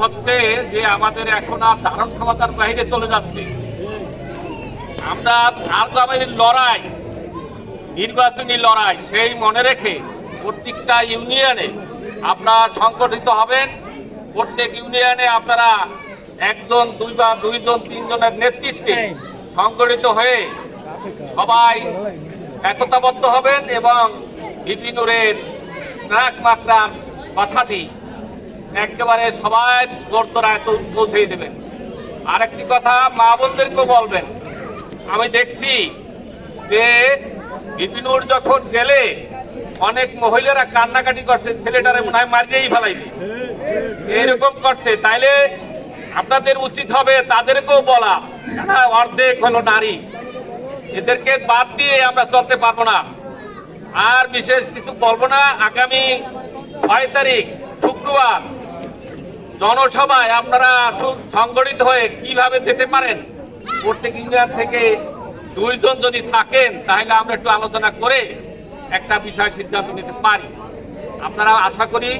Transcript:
হচ্ছে যে আমাদের এখন আর ধারণ ক্ষমতার বাইরে চলে যাচ্ছে। আমরা আগামীর লড়াই, নির্বাচনী লড়াই, সেই মনে রেখে প্রত্যেকটা ইউনিয়নে আপনারা সংগঠিত হবেন। প্রত্যেক ইউনিয়নে আপনারা একজন, দুইবার, দুইজন, তিনজনের নেতৃত্বে সংগঠিত হয়ে সবাই একতাবদ্ধ হবেন এবং বিভিন্নরের ট্রাক মাত্রার কথাটি একেবারে সবাই জোরতরায় পৌঁছে দেবেন। আরেকটি কথা মা বোনদেরকেও বলবেন। আমি দেখছি যে বিপিনুর যখন গেলে অনেক মহিলারা কান্নাকাটি করছে, ছেলেটারে মনে হয় মারিয়েই ফেলাইবে। এরকম করছে। তাইলে আপনাদের উচিত হবে তাদেরকেও বলা অর্ধেক হলো নারী। এদেরকে বাদ দিয়ে আমরা চলতে পারব না। আর বিশেষ কিছু বলব না। আগামী ছয় তারিখ শুক্রবার জনসভায় আপনারা সংগঠিত হয়ে কীভাবে যেতে পারেন? প্রত্যেক ইউনিয়ন থেকে দুইজন যদি থাকেন, তাহলে আমরা একটু আলোচনা করে একটা বিষয় সিদ্ধান্ত নিতে পারি। আপনারা আশা করি